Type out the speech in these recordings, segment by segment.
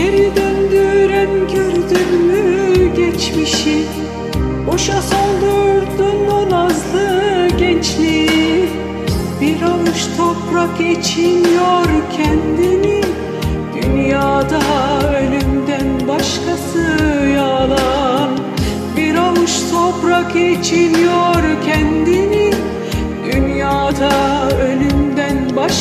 Geri döndüren gördün mü geçmişi? Boşa soldurdun o nazlı gençliği. Bir avuç toprak için yor kendini. Dünyada ölümden başkası yalan. Bir avuç toprak için yor kendini. Dünyada ölümden başkası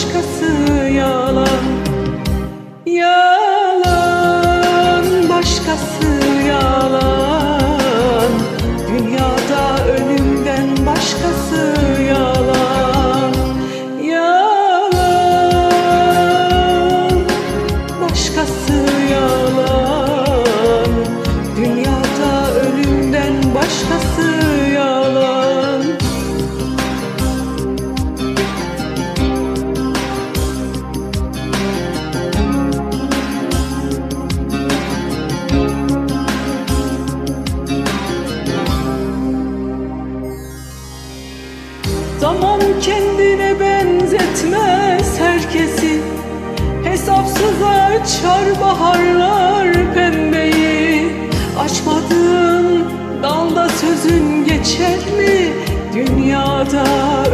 benzetmez herkesi Hesapsız açar baharlar pembeyi Açmadığın dalda sözün geçer mi? Dünyada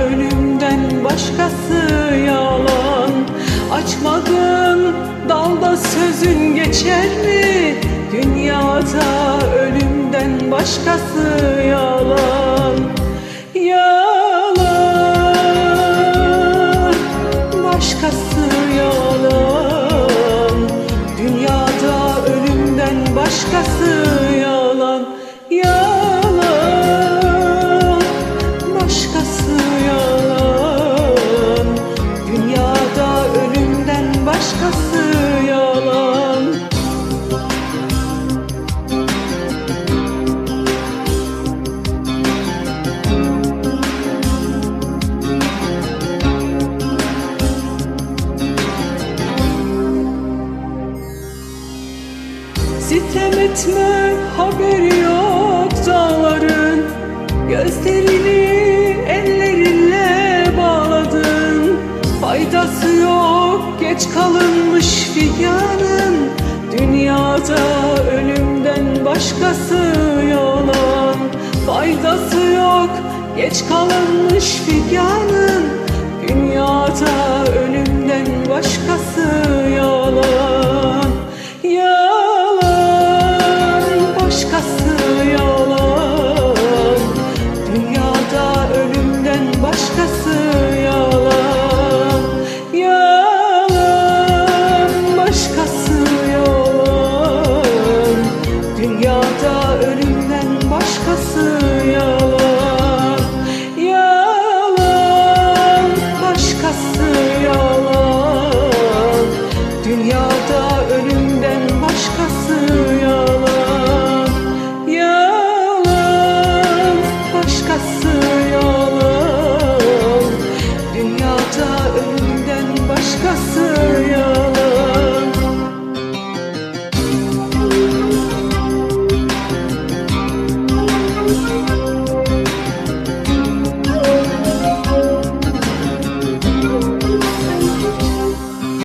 ölümden başkası yalan Açmadığın dalda sözün geçer mi? Dünyada ölümden başkası Yalan etme haberi yok dağların. Gözlerini ellerinle bağladın. Faydası yok geç kalınmış figanın. Dünyada ölümden başkası yalan Faydası yok geç kalınmış figanın. Dünyada ölümden başkası